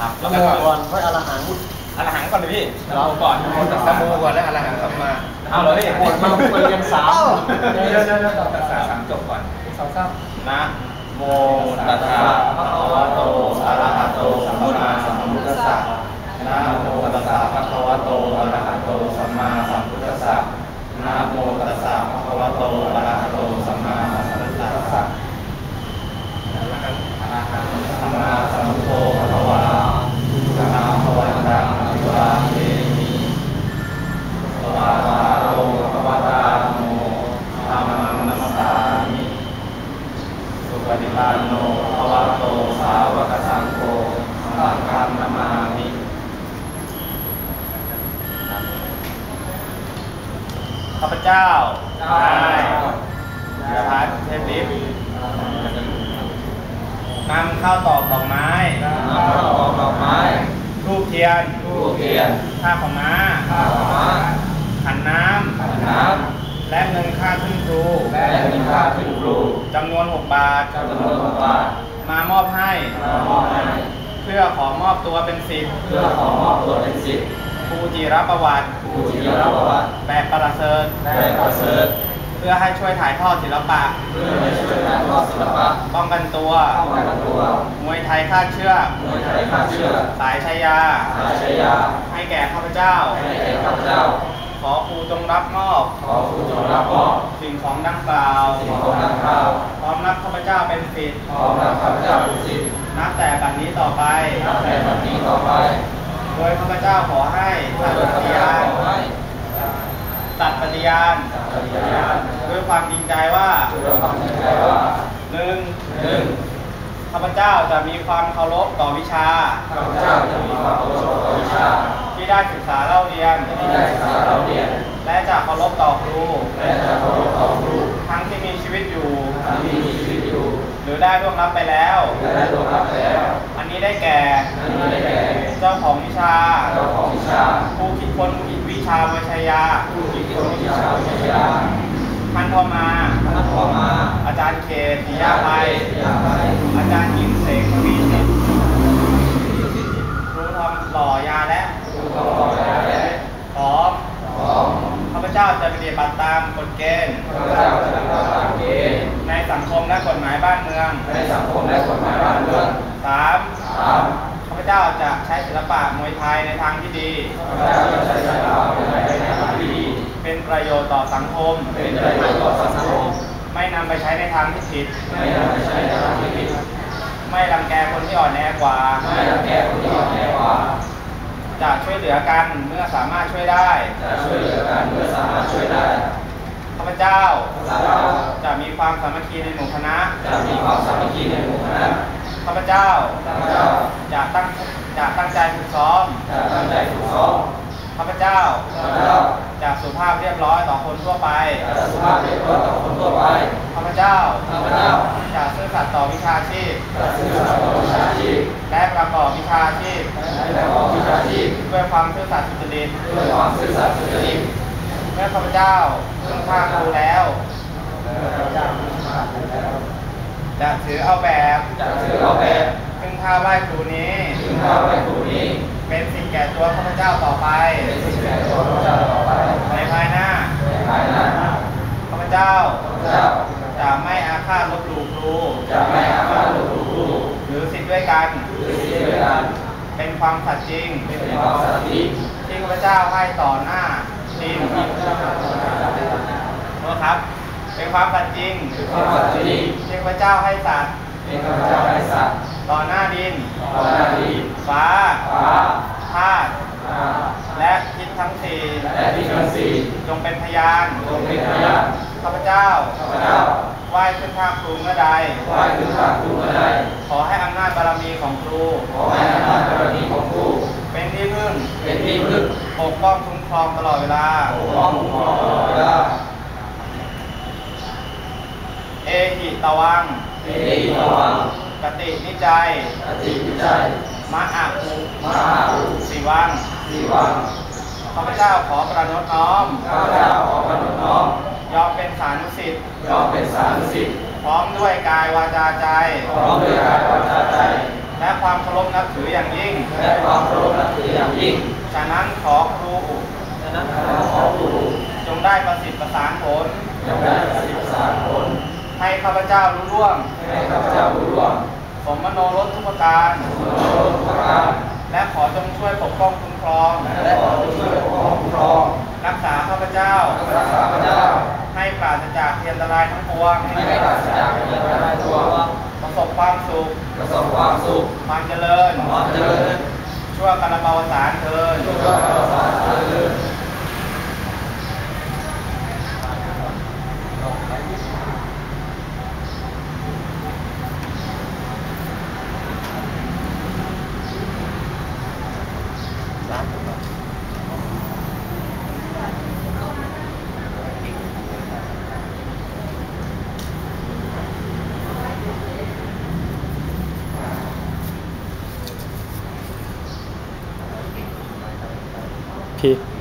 ครับแล้แล้ววก็ก็ก่อนค่อยอรหังอรหังก่อนเลยพี่นะโมก่อนนะโมก่อนแล้วอรหังสัมมาเอาเลยพี่ปวดมาคุยกันสามเดี๋ยวเดี๋ยวเดี๋ยวตัสสะสามจบก่อนสองสามนะโมตัสสะภะคะวะโตอะระหะโตสัมมาสัมพุทธัสสะนะโมตัสสะภะคะวะโตอะระหะโตสัมมาสัมพุทธัสสะนะโมตัสสะภะคะวะโตอะระหะโตสัมมาสัมพุทธัสสะสัมมาสัมพุทโธภะคะวะอะระหะภะวันตังอภิวาเทมิสวาคาโตภะคะวะตาโมธัมมังนัมสสามิ สุปฏิปันโนภะวะโตสาวกสังโฆสังฆังนามามิข้าพเจ้านายธีรพัฒน์เทพลิฟนำข้าวตอกดอกไม้น้ำข้าวตอกดอกไม้ทูบเทียนทูบเทียนผ้าขาวม้าข้าวม้าขันน้ขันน้ำและเงินค่าขึ้นครูำและมีค่าขึ้นครูจำนวน6บาทจำนวนหกบาท มามอบให้มามอบให้ เพื่อขอมอบตัวเป็นศิษย์เพื่อขอมอบตัวเป็นศิษย์ครูจิรประวัติผู้ที่ได้รับประวัติแบบประเสริฐได้ประเสริฐ เพื่อให้ช่วยถ่ายทอดศิลปะ เพื่อให้ช่วยถ่ายทอดศิลปะป้องกันตัวป้องกันตัว มวยไทยคาดเชือกมวยไทยฆ่าเชือกสายชายา สายชายา ให้แก่ข้าพเจ้า ให้แก่ข้าพเจ้า ขอครูจงรับมอบ ขอครูจงรับมอบ สิ่งของดังกล่าว สิ่งของดังกล่าว พร้อมรับข้าพเจ้าเป็นศิษย์ขอรับข้าพเจ้าเป็นศิษย์นับแต่บัดนี้ต่อไปนับแต่บัดนี้ต่อไป โดยข้าพเจ้าขอให้เพื่สัอตย์ปข้าพฏิเจ้า ญาณขอให้สัตย์ปฏิญาณปฏิญาณด้วยความจริงใจว่าด้วยความจริงใจว่าหนึ่งหนึ่งข้าพเจ้าจะมีความเคารพต่อวิชาข้าพเจ้าจะมีความเคารพต่อวิชา ที่ได้ศึกษาเล่าเรียนที่ได้ศึกษาเราเรียน และจะเคารพต่อครูและจะเคารพต่อครูทั้งที่มีชีวิตอยู่ทั้งที่มีชีวิตอยู่ หรือได้ล่วงลับไปแล้วและได้ร่วมรับไปแล้ว อันนี้ได้แก่นั่นนี้ได้แก่ เจ้าของวิชาเจ้าของวิชาผู้คิดค้นวิ ชาวิชยาผู้คิดค้นวิชาวิทยาท่านพ่อมาท่านพ่อมา อาจารย์เขตปิยาภัย ปิยาภัย อาจารย์หญิงเสกทวีสิทธิ์ครูทอมหล่อยาและ ผู้ทองรอยและ ขอ ของ ข้าพเจ้าจะปฏิบัติตามกฎเกณฑ์ ข้าพเจ้าจะปฏิบัติตามเกณฑ์ ในสังคมและกฎหมายบ้านเมือง ในสังคมและกฎหมายบ้านเมือง สาม สาม ข้าพ เจ้าจะใช้ศิลปะมวยไทยในทางที่ดีข้าพเจ้าจะใช้สายตาเป็นในทางที่ดีเป็นประโยชน์ต่อสังคมเป็นประโยชน์ต่อสังคม ไม่นำไปใช้ในทางที่ผิดไม่นำไปใช้ในทางที่ผิดไม่รังแกคนที่อ่อนแอกว่าไม่รังแกคนที่อ่อนแอกว่า จะช่วยเหลือกันเมื่อสามารถช่วยได้จะช่วยเหลือกันเมื่อสามารถช่วยได้ข้าพเจ้าข้าพเจ้าจะมีความสามัคคีในหมู่คณะจะมีความสามัคคีในหมู่คณะ ข้าพเจ้าข้าพเจ้าจะตั้งจะตั้งใจฝึกซ้อมจะตั้งใจฝึกซ้อมข้าพเจ้าข้าพเจ้าจะสุภาพเรียบร้อยต่อคนทั่วไปจะสุภาพเรียบร้อยต่อคนทั่วไปข้าพเจ้าข้าพเจ้าจะซื่อสัตย์ต่อวิชาชีพจะซื่อสัตย์ต่อวิชาชีพและประกอบวิชาชีพและประกอบวิชาชีพด้วยความซื่อสัตย์สุจริตด้วยความซื่อสัตย์สุจริตเมื่อข้าพเจ้าซึ่งข้าครูแล้ว จะถือเอาแบบจะถือเอาแบบซึ่งข้าไหว้ครูนี้ถึงข้าวไว้ครูนี้ เป็นสิ่งแก่ตัวข้าพเจ้าต่อไป เป็นสิ่งแก่ตัวข้าพเจ้าต่อไป ในภายหน้าในภายหน้าข้าพเจ้าข้าพเจ้า จะไม่อาฆาตลบหลู่ครู จะไม่อาฆาตลบหลู่ครู หรือสิทธิ์ด้วยกัน หรือสิ่งด้วยกัน เป็นความสัตย์จริง เป็นความสัตย์จริง ที่ข้าพเจ้าให้ต่อหน้าดินนะครับ เป็นความสัตย์จริงเป็นความสัตย์จริงที่ข้าพเจ้าให้สัตย์เป็นข้าพเจ้าให้สัตย์ต่อหน้าดินต่อหน้าดีฟ้าฟ้าธาตุน้ำและทิศทั้งสี่และที่ทั้งสี่จงเป็นพยานจงเป็นพยานข้าพเจ้าข้าพเจ้าไหว้ขึ้นภาคครูเมื่อใดไหว้ถึงข้าครูเมื่อใดขอให้อำนาจบารมีของครูขอให้อำนาจบารมีของครู เป็นที่พึ่งเป็นที่พึ่งปกป้องคุ้มครองตลอดเวลาปกป้องคุ้มครองตลอดเวลา เอหิ ตวังเอหิตวังกตินิจัยอติวิจัยมะอาภูมหาอุสิวังสีวังข้าพเจ้าขอประนตน้อมข้าพเจ้าขอพระนุน้อมยอมเป็นสานุสิทธิ์ยอมเป็นสานุสิทธิ์พร้อมด้วยกายวาจาใจ พร้อมด้วยกายวาจาใจใและความเคารพนับถืออย่างยิ่ง และความเคารพนับถืออย่างยิ่ง ฉะนั้นขอครูฉะนั้นขอครูจงได้ประสิทธิ์ประสานผล จงได้ประสิทธิประสานผล ให้ข้าพเจ้ารู้ร่วง ให้ข้าพเจ้ารู้ร่วง สมมโนรสทุกประการ สมรสทุกประการ และขอจงช่วยปกป้องคุ้มครอง และขอจงช่วยปกป้องคุ้มครอง รักษาข้าพเจ้า รักษาข้าพเจ้า ให้ปราศจากเทียนอันตรายทั้งปวง ให้ปราศจากเงินได้ตัวประสบความสุข ประสบความสุขความเจริญความเจริญ ชั่วกาลปาวสารเทินทุกประการเจริ ญ